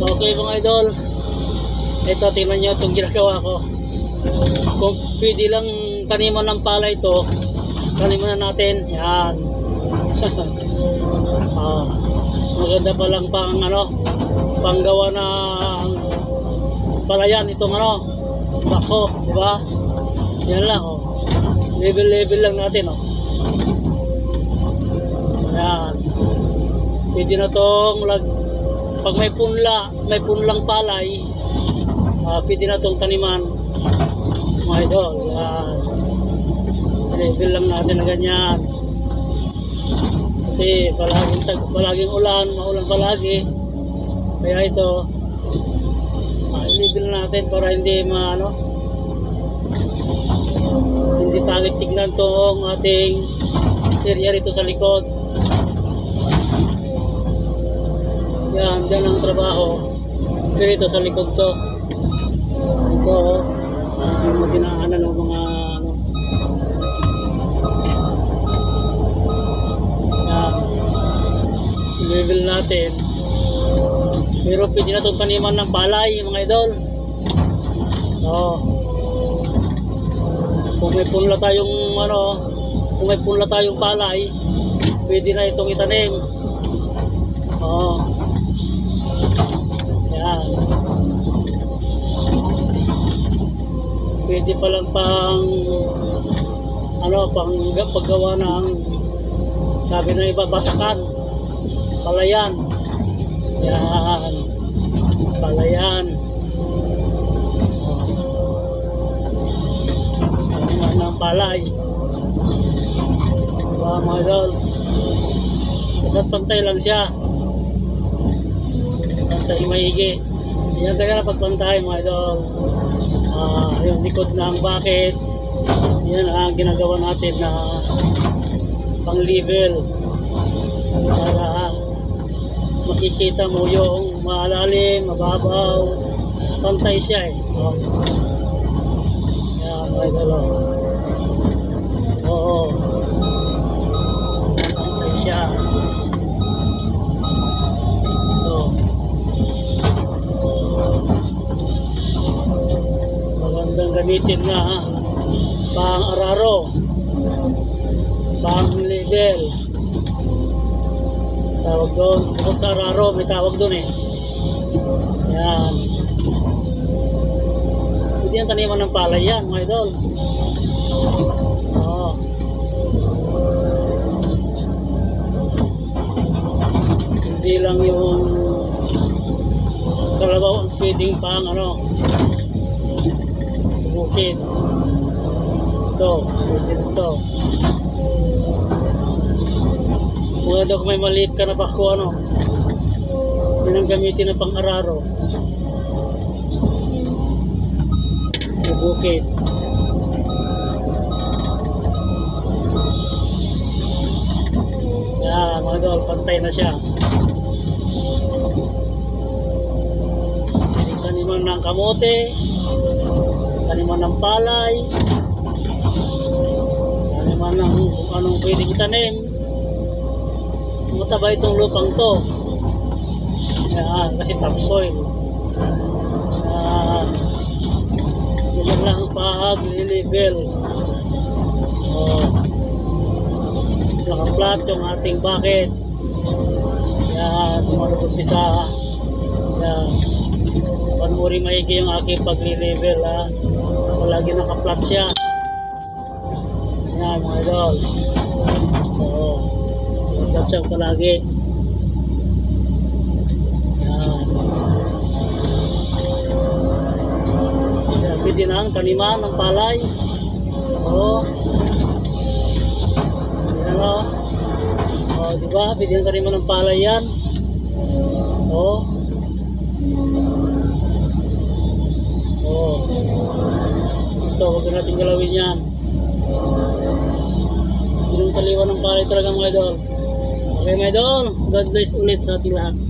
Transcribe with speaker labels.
Speaker 1: Okay mga idol. Ito, tingnan nyo itong ginagawa ko. Kung pwede lang taniman ng pala ito, taniman na natin. Yan. ah, maganda pa lang pang ano, panggawa ng palayan itong ano, bako, di ba? Yan lang, oh. Level-level lang natin, oh. Ayan. Pwede na tong lag pag may punla, may punlang palay, ah pwede na tong taniman. Mga idol, yan. Level lang natin na ganyan. Kasi palaging, tag, palaging ulan, maulan palagi. Kaya ito, ah, level natin para hindi maano, hindi pangit tignan tong ating area rito sa likod. Yan, dyan ang trabaho. Dito sa likod to. Ito, uh, yung dinaanan ng mga ano. Yan. Level natin. Pero pwede na itong taniman ng palay, mga idol. Oo. Kung may punla tayong ano, kung may punla tayong palay, pwede na itong itanim. Oo. Pwede pa lang pang ano, pang paggawa ng sabi ng iba, basakan. Palayan. Yan. Palayan. Ano ng palay. Diba mga idol? Dapat pantay lang siya. Pantay maigi. Yan kaya na pagpantay mga idol. Ah, yung likod ng bakit. Yan ang ginagawa natin na pang level. Para makikita mo yung malalim, mababaw. Pantay siya eh. Oh. Yan mga magandang gamitin na pang araro. Pang level. Tawag doon. Bukod sa araro may tawag doon eh. Yan. Hindi yan taniman ng palay yan mga idol. Oo. Hindi lang yung kalabaw ang pwedeng pang ano bukid. Ito, ito. Mga daw may maliit ka na bako, ano, yun ang gamitin na pang araro. Yung bukid. Yan, mga dol, pantay na siya. Taniman ng kamote, taniman ng palay, taniman ng kung anong pwedeng itanim. Mataba itong lupang to. Yan, kasi topsoil. Yan. Yan lang ang pag-level. Oh. Naka-flat yung ating bucket. Yan, sumunod umpisa. Yan. Panuri maigi yung aking pagli-level ha. Palagi naka-flat siya. Yan mga idol. Oo. Flat siya palagi. Yan. Yan, pwede na ang taniman ng palay. Oo. Yan o. O, di ba? Pwede ang taniman ng palay yan. Oo. Oo. Ito, huwag na natin galawin yan. Yun ang taliwan ng palay talaga mga idol. Okay mga idol, God bless ulit sa ating lahat.